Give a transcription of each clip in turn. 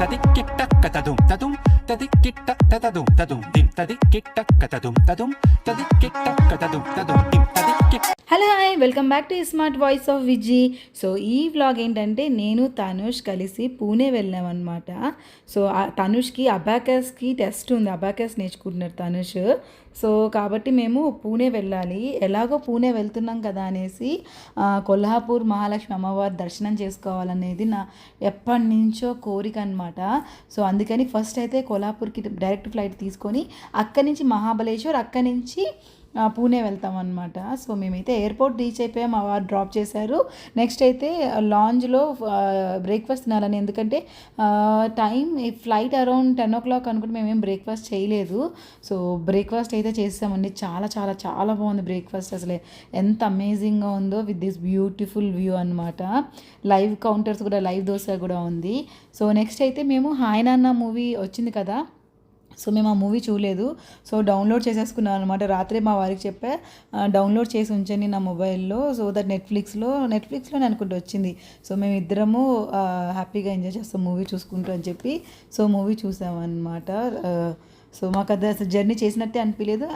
తదిక్కిట్టక్కతదుం తదుం తదిక్కిట్టక్కతదుం తదుం దిం తదిక్కిట్టక్కతదుం తదుం తదిక్కిట్టక్కతదుం తదుం దిం తదిక్కి hello hi welcome back to smart voice of Viji so ఈ వ్లాగ్ ఏంటంటే నేను తనుష్ కలిసి పూణే వెళ్ళామన్నమాట. సో తనుష్కి అబాకస్కి టెస్ట్ ఉంది. అబాకస్ నేర్చుకుంటున్నారు తనుష్ సో కాబట్టి మేము పూణే వెళ్ళాలి. ఎలాగో పూణే వెళ్తున్నాం కదా అనేసి కొల్హాపూర్ మహాలక్ష్మి అమ్మవారి దర్శనం చేసుకోవాలనేది నా ఎప్పటి నుంచో కోరిక అనమాట సో అందుకని ఫస్ట్ అయితే కొల్హాపూర్కి డైరెక్ట్ ఫ్లైట్ తీసుకొని అక్కడి నుంచి మహాబలేశ్వర్ అక్కడి నుంచి పూణే వెళ్తాం అనమాట సో మేమైతే ఎయిర్పోర్ట్ రీచ్ అయిపోయాం మా వారు డ్రాప్ చేశారు. నెక్స్ట్ అయితే లాంజ్లో బ్రేక్ఫాస్ట్ తినాలని. ఎందుకంటే time flight around ten o'clock అనుకుంటే మేమేం బ్రేక్ఫాస్ట్ చేయలేదు. సో బ్రేక్ఫాస్ట్ అయితే చేసామండి చాలా చాలా చాలా బాగుంది బ్రేక్ఫాస్ట్ అసలు. ఎంత అమేజింగ్గా ఉందో విత్ దిస్ బ్యూటిఫుల్ వ్యూ అనమాట లైవ్ కౌంటర్స్ కూడా లైవ్ దోశ కూడా ఉంది. సో నెక్స్ట్ అయితే మేము హాయ్ నాన్న మూవీ వచ్చింది కదా సో మేము ఆ మూవీ చూడలేదు. సో డౌన్లోడ్ చేసేసుకున్నాను అనమాట రాత్రి మా వారికి చెప్పే డౌన్లోడ్ చేసి ఉంచండి నా మొబైల్లో సో దట్ నెట్ఫ్లిక్స్లో నెట్ఫ్లిక్స్లోనే అనుకుంటూ వచ్చింది. సో మేము ఇద్దరము హ్యాపీగా ఎంజాయ్ చేస్తాం మూవీ చూసుకుంటూ అని చెప్పి సో మూవీ చూసామన్నమాట. సో మాకు అది అసలు జర్నీ చేసినట్టే అనిపించలేదు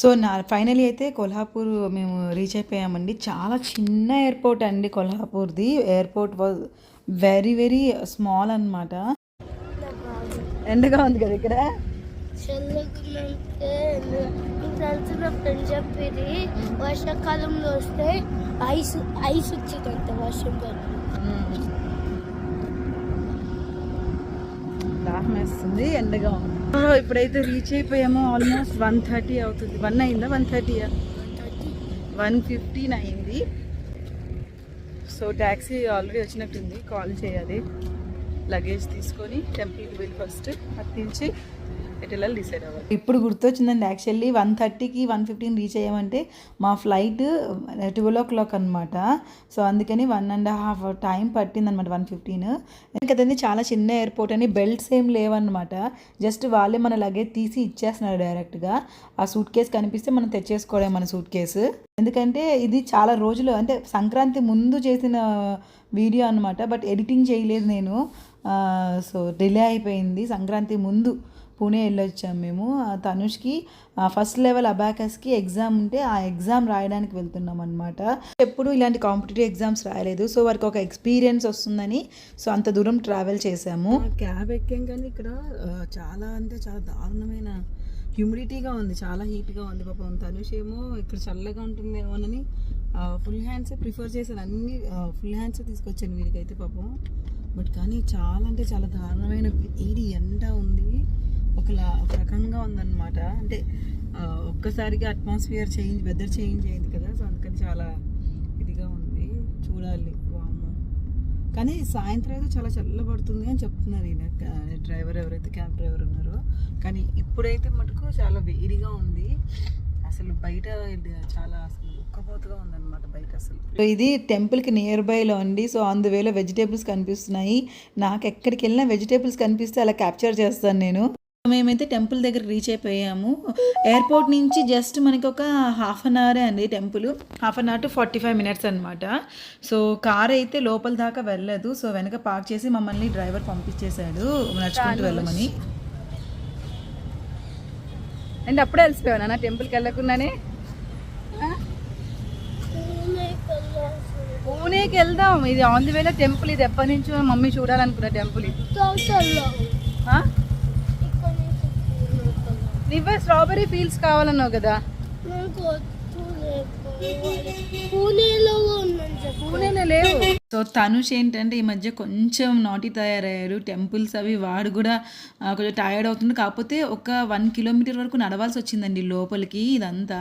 సో నా ఫైనలీ అయితే కొల్హాపూర్ మేము రీచ్ అయిపోయామండి. చాలా చిన్న ఎయిర్పోర్ట్ అండి కొల్హాపూర్ది. Airport was very very small అనమాట ఎండగా ఉంది కదా ఇక్కడ? చల్లగున్నంటే నీకు నా ఫ్రెండ్ చెప్పింది వర్షాకాలంలో వస్తే ఐస్ ఐస్ వచ్చిందంట వర్షం దాహం వేస్తుంది ఎండగా ఉంది. ఇప్పుడైతే రీచ్ అయిపోయామో ఆల్మోస్ట్ వన్ థర్టీ అవుతుంది. వన్ అయిందా? వన్ థర్టీ వన్ ఫిఫ్టీన్ అయింది సో ట్యాక్సీ ఆల్రెడీ వచ్చినట్టుంది. కాల్ చేయాలి. లగేజ్ తీసుకొని టెంపుల్కి వెళ్ళి ఫస్ట్ అట్టించి ఎటు వెళ్ళాలి డిసైడ్ అవ్వాలి. ఇప్పుడు గుర్తొచ్చిందండి యాక్చువల్లీ వన్ థర్టీకి వన్ ఫిఫ్టీన్ రీచ్ అయ్యామంటే మా ఫ్లైట్ ట్వెల్వ్ ఓ క్లాక్ అనమాట సో అందుకని వన్ అండ్ హాఫ్ టైం పట్టిందనమాట వన్ ఫిఫ్టీన్ కదండి చాలా చిన్న ఎయిర్పోర్ట్ అని బెల్ట్స్ ఏం లేవన్నమాట. జస్ట్ వాళ్ళే మన లగేజ్ తీసి ఇచ్చేస్తున్నారు డైరెక్ట్గా ఆ సూట్ కేసు కనిపిస్తే మనం తెచ్చేసుకోవడం మన సూట్ కేసు ఎందుకంటే ఇది చాలా రోజులు అంటే సంక్రాంతి ముందు చేసిన వీడియో అనమాట బట్ ఎడిటింగ్ చేయలేదు నేను. Uh, సో డిలే అయిపోయింది సంక్రాంతి ముందు. పూణే వెళ్ళొచ్చాం మేము. తనుష్కి ఫస్ట్ లెవెల్ అబాకస్కి ఎగ్జామ్ ఉంటే ఆ ఎగ్జామ్ రాయడానికి వెళ్తున్నాం అనమాట ఎప్పుడు ఇలాంటి కాంపిటేటివ్ ఎగ్జామ్స్ రాయలేదు. సో వారికి ఒక ఎక్స్పీరియన్స్ వస్తుందని సో అంత దూరం ట్రావెల్ చేసాము క్యాబ్ ఎక్కాం కానీ ఇక్కడ చాలా అంటే చాలా దారుణమైన హ్యూమిడిటీగా ఉంది. చాలా హీట్గా ఉంది. పాపం తనుష్ ఏమో ఇక్కడ చల్లగా ఉంటుందేమోనని ఫుల్ హ్యాండ్సే ప్రిఫర్ చేశాను అన్ని ఫుల్ హ్యాండ్స్ తీసుకొచ్చాను వీరికైతే పాపం. బట్ కానీ చాలా అంటే చాలా దారుణమైన వేడి ఎండ ఉంది. ఒకలా ఒక రకంగా ఉందన్నమాట. అంటే ఒక్కసారిగా అట్మాస్ఫియర్ చేంజ్ వెదర్ చేంజ్ అయింది కదా సో అందుకని చాలా ఇదిగా ఉంది. చూడాలి వామ్మో. కానీ సాయంత్రం అయితే చాలా చల్లబడుతుంది అని చెప్తున్నారు ఈయన డ్రైవర్ ఎవరైతే క్యాబ్ డ్రైవర్ ఉన్నారో. కానీ ఇప్పుడైతే మటుకు చాలా వేడిగా ఉంది. అసలు బయట చాలా అసలు ఉక్కపోతగా ఉందన్నమాట బయట అసలు. ఇది టెంపుల్కి నియర్ బైలో అండి సో అందువేలో వెజిటేబుల్స్ కనిపిస్తున్నాయి. నాకు ఎక్కడికి వెళ్ళినా వెజిటేబుల్స్ కనిపిస్తే అలా క్యాప్చర్ చేస్తాను నేను. మేమైతే టెంపుల్ దగ్గర రీచ్ అయిపోయాము. ఎయిర్పోర్ట్ నుంచి జస్ట్ మనకి ఒక హాఫ్ అన్ అవరే అండి temple. Half an hour to forty five minutes అనమాట సో కార్ అయితే లోపల దాకా వెళ్ళలేదు సో వెనక పార్క్ చేసి మమ్మల్ని డ్రైవర్ పంపించేశాడు. నడుచుకుంటూ వెళ్ళమని. అండ్ అప్పుడే వెళ్ళిపోయావు నాన్న టెంపుల్కి వెళ్ళకుండానే? పూణేకి వెళ్దాం. ఇది ఆన్ ది వేలో టెంపుల్. ఇది ఎప్పటి నుంచో మమ్మీ చూడాలనుకున్న టెంపుల్ ఇది? నువ్వే స్ట్రాబెరీ ఫీల్స్ కావాలన్నావు కదా? పూణేలో లేవు. సో తనుష్ ఏంటంటే ఈ మధ్య కొంచెం నాటి తయారయ్యారు. టెంపుల్స్ అవి వాడు కూడా కొంచెం టైర్డ్ అవుతుంది కాకపోతే ఒక వన్ కిలోమీటర్ వరకు నడవాల్సి వచ్చిందండి లోపలికి ఇదంతా.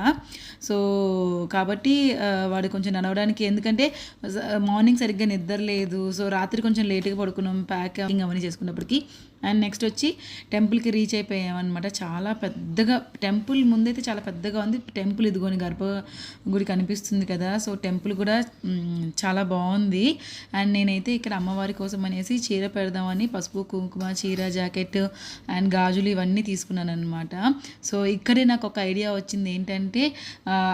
సో కాబట్టి వాడు కొంచెం నడవడానికి ఎందుకంటే మార్నింగ్ సరిగ్గా నిద్ర లేదు. సో రాత్రి కొంచెం లేట్గా పడుకున్నాం ప్యాకింగ్ అవన్నీ చేసుకున్నప్పటికీ. అండ్ నెక్స్ట్ వచ్చి టెంపుల్కి రీచ్ అయిపోయామన్నమాట. చాలా పెద్దగా టెంపుల్ ముందైతే చాలా పెద్దగా ఉంది. టెంపుల్ ఇదిగోని గర్భ గుడి కనిపిస్తుంది కదా. సో టెంపుల్ కూడా చాలా బాగుంది. అండ్ నేనైతే ఇక్కడ అమ్మవారి కోసం అనేసి చీర పెడదామని పసుపు కుంకుమ చీర జాకెట్ అండ్ గాజులు ఇవన్నీ తీసుకున్నాను అనమాట సో ఇక్కడే నాకు ఒక ఐడియా వచ్చింది ఏంటంటే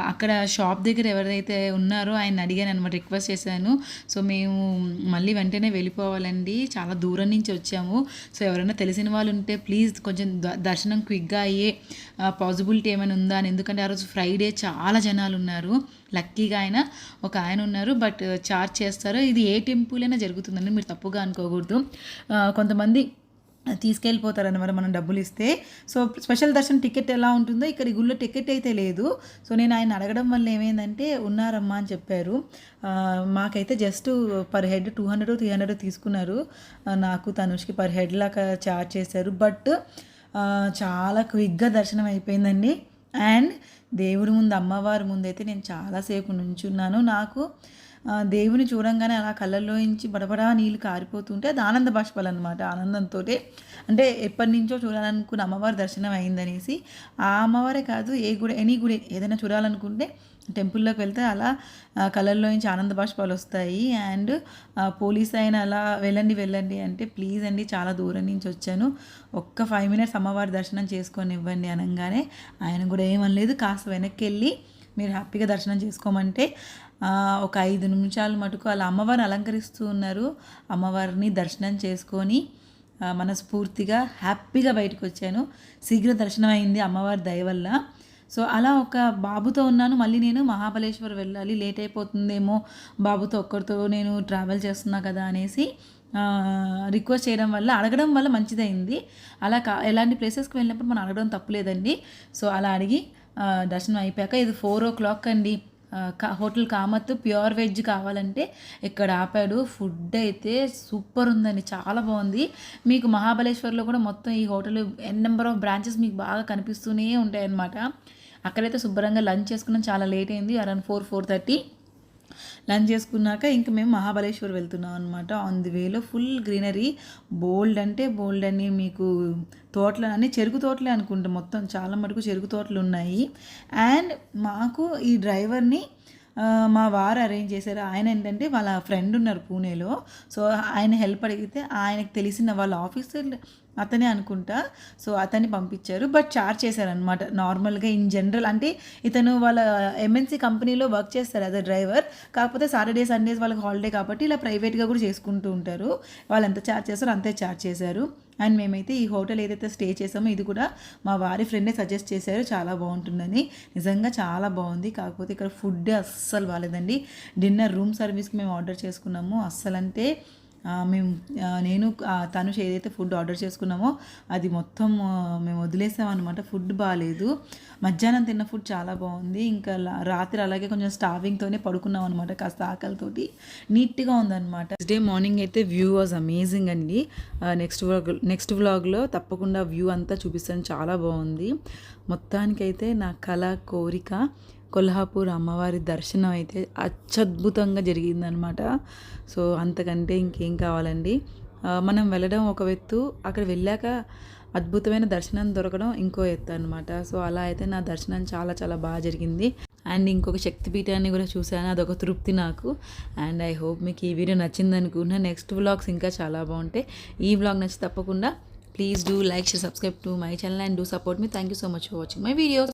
అక్కడ షాప్ దగ్గర ఎవరైతే ఉన్నారో ఆయన అడిగాను అనమాట రిక్వెస్ట్ చేశాను. సో మేము మళ్ళీ వెంటనే వెళ్ళిపోవాలండి. చాలా దూరం నుంచి వచ్చాము. సో ఎవరైనా తెలిసిన వాళ్ళు ఉంటే ప్లీజ్ కొంచెం ద- దర్శనం క్విక్గా అయ్యే పాసిబిలిటీ ఏమైనా ఉందా అని. ఎందుకంటే ఆ రోజు ఫ్రైడే చాలా జనాలు ఉన్నారు. లక్కీగా ఆయన ఒక ఆయన ఉన్నారు బట్ uh, చార్జ్ చేస్తారు ఇది ఏ టెంపుల్ అయినా జరుగుతుందని మీరు తప్పుగా అనుకోకూడదు. కొంతమంది కొంతమంది తీసుకెళ్ళిపోతారన్నమాట మనం డబ్బులు ఇస్తే సో స్పెషల్ దర్శనం టికెట్ ఎలా ఉంటుందో ఇక్కడ ఈ గుళ్ళో టికెట్ అయితే లేదు. సో నేను ఆయన అడగడం వల్ల ఏమైందంటే ఉన్నారమ్మా అని చెప్పారు. Uh, మాకైతే just per head two hundred three hundred తీసుకున్నారు. నాకు తనుష్కి పర్ హెడ్ లాగా చార్జ్ చేశారు. బట్ చాలా క్విక్గా దర్శనం అయిపోయిందండి. అండ్ దేవుడి ముందు అమ్మవారి ముందు అయితే నేను చాలాసేపు నుంచున్నాను. నాకు దేవుని చూడంగానే అలా కళ్ళల్లోంచి బడబడా నీళ్ళు కారిపోతుంటే అది ఆనంద బాష్పాలు అనమాట ఆనందంతో అంటే ఎప్పటి నుంచో చూడాలనుకున్న అమ్మవారి దర్శనం అయిందనేసి. ఆ అమ్మవారే కాదు ఏ గుడి ఎనీ గుడి ఏదైనా చూడాలనుకుంటే టెంపుల్లోకి వెళ్తే అలా కలర్లో కళ్ళల్లో నుంచి ఆనంద బాష్పాలు వస్తాయి. అండ్ పోలీస్ అయిన అలా వెళ్ళండి వెళ్ళండి అంటే ప్లీజ్ అండి చాలా దూరం నుంచి వచ్చాను. ఒక్క ఫైవ్ మినిట్స్ అమ్మవారి దర్శనం చేసుకొని ఇవ్వండి అనగానే. ఆయన కూడా ఏమనలేదు కాస్త వెనక్కి వెళ్ళి మీరు హ్యాపీగా దర్శనం చేసుకోమంటే ఒక ఐదు నిమిషాలు మటుకు అలా అమ్మవారిని అలంకరిస్తూ ఉన్నారు. అమ్మవారిని దర్శనం చేసుకొని మనస్ఫూర్తిగా హ్యాపీగా బయటకు వచ్చాను. శీఘ్ర దర్శనం అయింది అమ్మవారి దయ వల్ల. సో అలా ఒక బాబుతో ఉన్నాను. మళ్ళీ నేను మహాబలేశ్వర్ వెళ్ళాలి. లేట్ అయిపోతుందేమో బాబుతో ఒక్కరితో నేను ట్రావెల్ చేస్తున్నా కదా అనేసి రిక్వెస్ట్ చేయడం వల్ల అడగడం వల్ల మంచిదైంది. అలా కా ఎలాంటి ప్లేసెస్కి వెళ్ళినప్పుడు మనం అడగడం తప్పులేదండి. సో అలా అడిగి దర్శనం అయిపోయాక ఇది ఫోర్ ఓ క్లాక్ అండి. కా- హోటల్ కామత్ ప్యూర్ వెజ్ కావాలంటే ఇక్కడ ఆపాడు. ఫుడ్ అయితే సూపర్ ఉందండి. చాలా బాగుంది. మీకు మహాబలేశ్వర్లో కూడా మొత్తం ఈ hotel n number of branches మీకు బాగా కనిపిస్తూనే ఉంటాయన్నమాట. అక్కడైతే శుభ్రంగా లంచ్ చేసుకున్నాం. చాలా లేట్ అయింది. Around four four thirty lunch చేసుకున్నాక ఇంక మేము మహాబలేశ్వర్ వెళ్తున్నాం అనమాట ఆన్ ది వేలో ఫుల్ గ్రీనరీ బోల్డ్ అంటే బోల్డ్ అని మీకు తోటలు అని చెరుకు తోటలే అనుకుంటాం మొత్తం. చాలా మటుకు చెరుకు తోటలు ఉన్నాయి. అండ్ మాకు ఈ డ్రైవర్ని మా వారు అరేంజ్ చేశారు. ఆయన ఏంటంటే వాళ్ళ ఫ్రెండ్ ఉన్నారు పూణేలో. సో ఆయన హెల్ప్ అడిగితే ఆయనకు తెలిసిన వాళ్ళ ఆఫీసర్ అతనే అనుకుంటా. సో అతన్ని పంపించారు. బట్ చార్జ్ చేశారనమాట నార్మల్గా ఇన్ జనరల్ అంటే ఇతను వాళ్ళ ఎంఎన్సీ కంపెనీలో వర్క్ చేస్తారు అదే డ్రైవర్. కాకపోతే సాటర్డే సండేస్ వాళ్ళకి హాలిడే కాబట్టి ఇలా ప్రైవేట్గా కూడా చేసుకుంటూ ఉంటారు. వాళ్ళు ఎంత చార్జ్ చేస్తారో అంతే చార్జ్ చేశారు. అండ్ మేమైతే ఈ హోటల్ ఏదైతే స్టే చేసామో ఇది కూడా మా వారి ఫ్రెండే సజెస్ట్ చేశారు. చాలా బాగుంటుందని. నిజంగా చాలా బాగుంది. కాకపోతే ఇక్కడ ఫుడ్ అస్సలు బాగాలేదండి డిన్నర్ రూమ్ సర్వీస్కి మేము ఆర్డర్ చేసుకున్నాము. అస్సలంటే మేము నేను తను తనుష్ ఏదైతే ఫుడ్ ఆర్డర్ చేసుకున్నామో అది మొత్తం మేము వదిలేసామన్నమాట. ఫుడ్ బాగాలేదు మధ్యాహ్నం తిన్న ఫుడ్ చాలా బాగుంది. ఇంకా రాత్రి అలాగే కొంచెం స్టావింగ్తోనే పడుకున్నాం అనమాట కాస్త ఆకలితోటి నీట్గా ఉందన్నమాట. నెక్స్ట్ డే మార్నింగ్ అయితే వ్యూ వాజ్ అమేజింగ్ అండి. నెక్స్ట్ వ్లాగ్ నెక్స్ట్ వ్లాగ్లో తప్పకుండా వ్యూ అంతా చూపిస్తాను. చాలా బాగుంది. మొత్తానికైతే నా కళ కోరిక కొల్హాపూర్ అమ్మవారి దర్శనం అయితే అత్యద్భుతంగా జరిగిందనమాట సో అంతకంటే ఇంకేం కావాలండి. మనం వెళ్ళడం ఒక ఎత్తు అక్కడ వెళ్ళాక అద్భుతమైన దర్శనం దొరకడం ఇంకో ఎత్తు అనమాట సో అలా అయితే నా దర్శనం చాలా చాలా బాగా జరిగింది. అండ్ ఇంకొక శక్తిపీఠాన్ని కూడా చూశాను అదొక తృప్తి నాకు. అండ్ ఐ హోప్ మీకు ఈ వీడియో నచ్చింది అనుకున్నా నెక్స్ట్ వ్లాగ్స్ ఇంకా చాలా బాగుంటాయి. ఈ వ్లాగ్ నచ్చి తప్పకుండా please do like share subscribe to my channel and do support me. Thank you so much for watching my videos.